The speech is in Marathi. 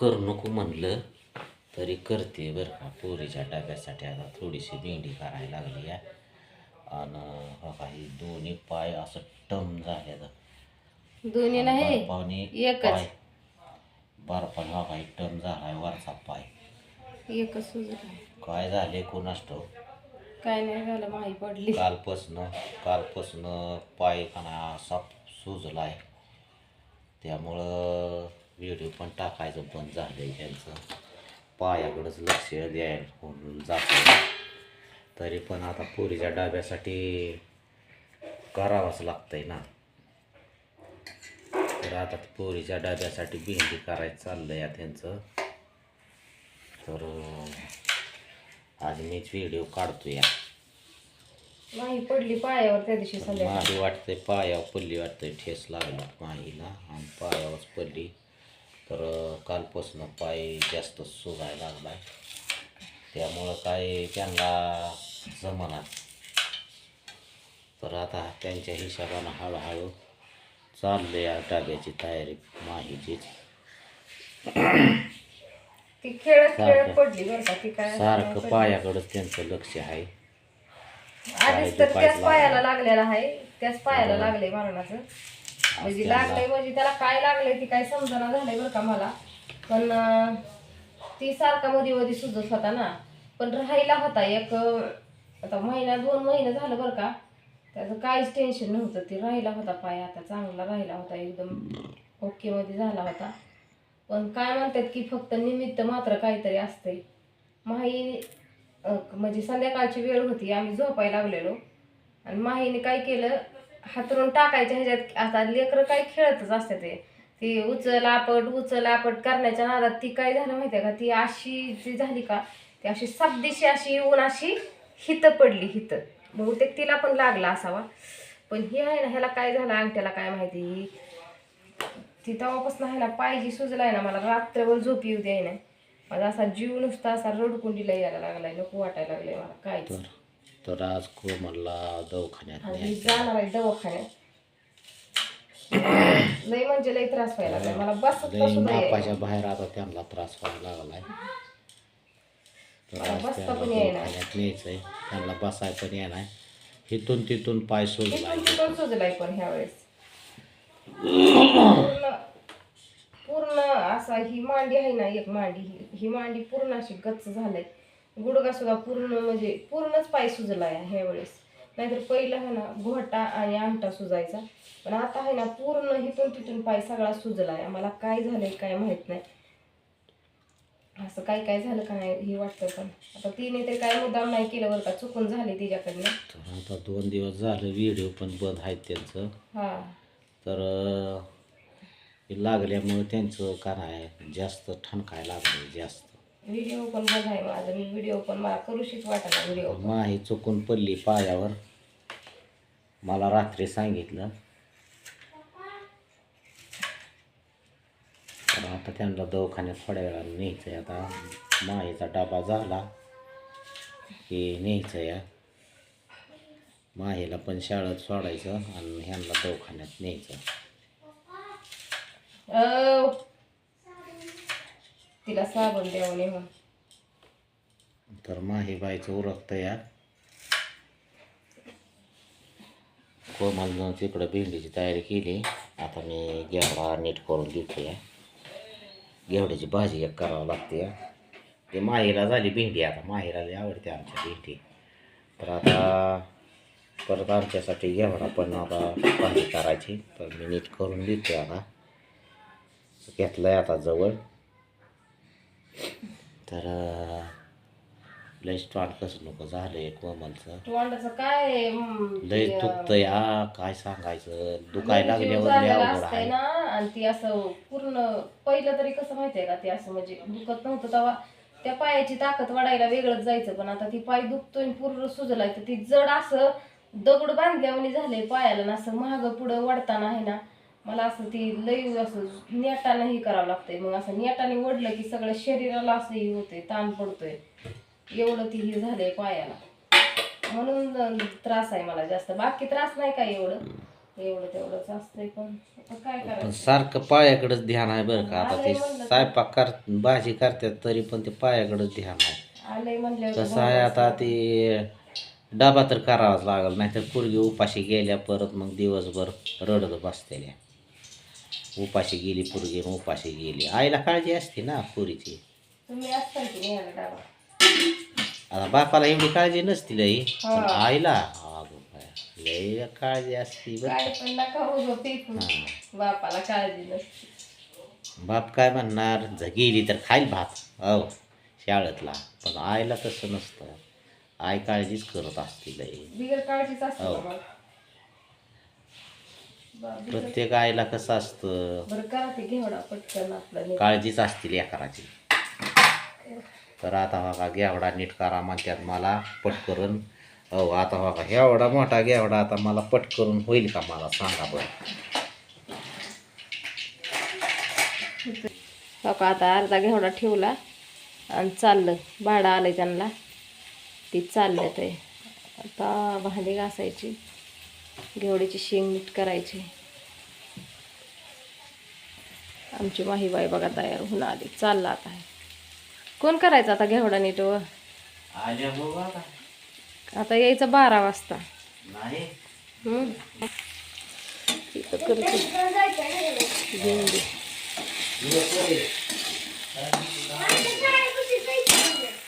करू नको म्हणलं तरी करते बरं का. पोरीच्या डब्यासाठी आता थोडीशी भेंडी करायला लागली आहे. आणि हो का ही दोन्ही पाय असं टम झाले दोन्ही नाही पाहुणे एकच. पाय. बर्फाने हा काही टम झालाय वरचा पाय. एकच काय झाले ठाऊक? काय नाही झालं माही पडली. कालपासनं कालपासनं पाय खाना असा सुजलाय. त्यामुळं व्हिडिओ पण टाकायचं बंद झालंय त्यांचं पायाकडंच लक्ष द्यायला जातं तरी पण आता पोरीच्या डाब्यासाठी करावंच लागतंय ना. तर आता पोरीच्या डाब्यासाठी भेंडी करायचं चाललंय आहे त्यांचं तर आज मीच व्हिडिओ काढतो या माही पडली पायावर त्या दिवशी माही वाटतंय पायावर पडली वाटतंय ठेस लागला माहीला. आणि पायावरच पडली. तर कालपासून पाय जास्त सुजायला लागलाय. त्यामुळं काय त्यांना जमणार तर आता त्यांच्या हिशोबानं हळूहळू चाललंय या डाब्याची तयारी खेळत सारखं- पायाकडंच त्यांचं लक्ष आहे. आधीच तर त्याच पायाला लागलेला आहे त्याच पायाला लागले मरणाचं. म्हणजे लागलंय म्हणजे त्याला काय लागलंय ती काय समजना झालंय बरं का मला. पण ती सारखा मध्ये मध्ये सुजत होता ना. पण राहिला होता एक आता महिना दोन महिने झालं बरं का. त्याचं काहीच टेन्शन नव्हतं. ती राहिला होता पाय आता चांगला राहिला होता एकदम ओके मध्ये झाला होता. पण काय म्हणतात की फक्त निमित्त मात्र काहीतरी असतंय. माही म्हणजे संध्याकाळची वेळ होती आम्ही झोपायला लागलेलो. आणि माहीने काय केलं हातरून टाकायच्या ह्याच्यात आता लेकरं काय खेळतच असते ते. ती उचल आपट उचल आपट करण्याच्या नादात ती काय झालं माहिती आहे का? ती अशी जी झाली का ती अशी सबदिशी अशी येऊन अशी हित पडली हित. बहुतेक तिला पण लागला असावा. पण हे आहे ना ह्याला काय झालं अंगठ्याला काय माहिती? ती तेव्हापासून आहे ना पायजी सुजलाय ना मला रात्रभर झोप येऊ द्याय ना. माझा असा जीव नुसता असा रडकुंडीला यायला लागलाय नको वाटायला लागलाय मला काय तर आज कोमलला दवाखान्यात आणि न्यायचं. जाणार आहे दवाखान्यात. लय म्हणजे लय त्रास व्हायला मला बाहेर आता त्यांना त्रास व्हायला लागलाय. तर आज त्यांना. दवाखान्यात न्यायचंय. त्यांना बसाय पण येणार इथून तिथून पाय तिथून सुजलाय पण ह्या वेळेस. पूर्ण असा ही मांडी आहे ना एक मांडी ही ही मांडी पूर्ण अशी गच्च झालंय. गुडगा सुद्धा पूर्ण म्हणजे पूर्णच पाय सुजलाय ह्या वेळेस. नाहीतर पहिला आहे ना घोटा आणि अंगठा सुजायचा. पण आता आहे ना पूर्ण हिथून तिथून पाय सगळा सुजलाय. मला काय झालंय काय माहीत नाही. असं काय काय झालं का नाही हे वाटतं पण. आता तिने तर काय मुद्दाम नाही केलं बरं का चुकून झाले तिच्याकडनं. तर आता दोन दिवस झालं व्हिडिओ पण बंद आहेत त्यांचं. हा. तर अं, हे लागल्यामुळे त्यांचं का नाही जास्त ठणकाय लागलं जास्त. व्हिडिओ पण बघाय माझा. मी व्हिडिओ पण मला करूशीच वाटला व्हिडिओ माही चुकून पडली पायावर. मला रात्री सांगितलं. तर आता त्यांना दवाखान्यात थोड्या वेळानं न्यायचं आहे आता. माहीचा डबा झाला. की न्यायचं या माहीला पण शाळेत सोडायचं आणि ह्यांना दवाखान्यात न्यायचं. तिला साबण द्यावं नेहून तर माही बाईचं उरकतं या कोमलनं तिकडं भेंडीची तयारी केली. आता मी घेवडा नीट करून घेतो या घेवड्याची भाजी एक करावं लागते. या ते माहीला झाली भेंडी आता माहीला आवडते आमच्या भेंडी. तर आता परत आमच्यासाठी घेवडा पण आता भाजी करायची. तर मी नीट करून देते आता. घेतलंय आता जवळ. तर लय कसं नको झालंय कोमलचं तोंडाचं काय हम्म, लय ते, अं, दुखतंय हा काय सांगायचं? दुखायला जीव लागल्यावर लय झालेला अवघड असतंय आहे. ना आणि ती असं पूर्ण पहिलं तरी कसं माहितीये का ते असं म्हणजे दुखत नव्हतं तेव्हा त्या पायाची ताकद वाढायला वेगळंच जायचं पण आता ती पाय दुखतोय आणि पूर्ण सुजलाय तर ती जड असं दगड बांधल्यावानी झालंय पायाला ना असं महाग पुढं वाढताना आहे ना मला असं ती लई असं नेटानं हे करावं लागतंय. मग असं नेटाने ओढलं की सगळं शरीराला असं हे होतंय ताण पडतोय. एवढं ती हे झालंय पायाला. म्हणून त्रास आहे मला जास्त. बाकी त्रास नाही काय एवढं. एवढं तेवढंच असतंय पण आता काय पण करायचं? सारखं पायाकडेच ध्यान आहे बरं का. आता ते स्वयंपाक कर भाजी करतात तरी पण ते पायाकडेच ध्यान आहे. आलंय म्हणल्यावर कसं आहे आता ते डबा तर करावाच लागल नाहीतर पूर्वी उपाशी गेल्या परत मग दिवसभर रडत बसतेल्या. उपाशी गेली पूर्वी उपाशी गेली. आईला काळजी असते ना पुरीची. तुम्ही असताल की नाही याला डाबा आता बापाला एवढी काळजी नसती लई पण हा. आईला अगं बाया, लई काळजी असती बरं. काय पण नका उगं पिकू हा. बापाला काळजी नसते. बाप काय म्हणणार? ज- गेली तर खाईल भात. हो शाळेतला. पण आईला तसं नसतं. आई काळजीच करत असती लई. बिगर काळजीच असते हो. प्रत्येक आईला कसं असतं? बरं करा ते घेवडा पटकन आपलं नीट. काळजीच असतील लेकराची तर आता बघा घेवडा नीट करा म्हणतात मला पट करून हो आता बघा एवढा मोठा घेवडा आता मला पट करून होईल का मला सांगा बरं. हो का आता अर्धा घेवडा ठेवला आणि चाललं. भाडं आलंय त्यांना. ती चाललं ते. आता भांडी घासायची. घेवडीची शेंग नीट करायची. आमची माहीबाई बघा तयार होऊन आली. चाललं आता. कोण करायचं आता घेवडा नीट व? बघा आता. यायचं बारा वाजता. करते. भेंडी.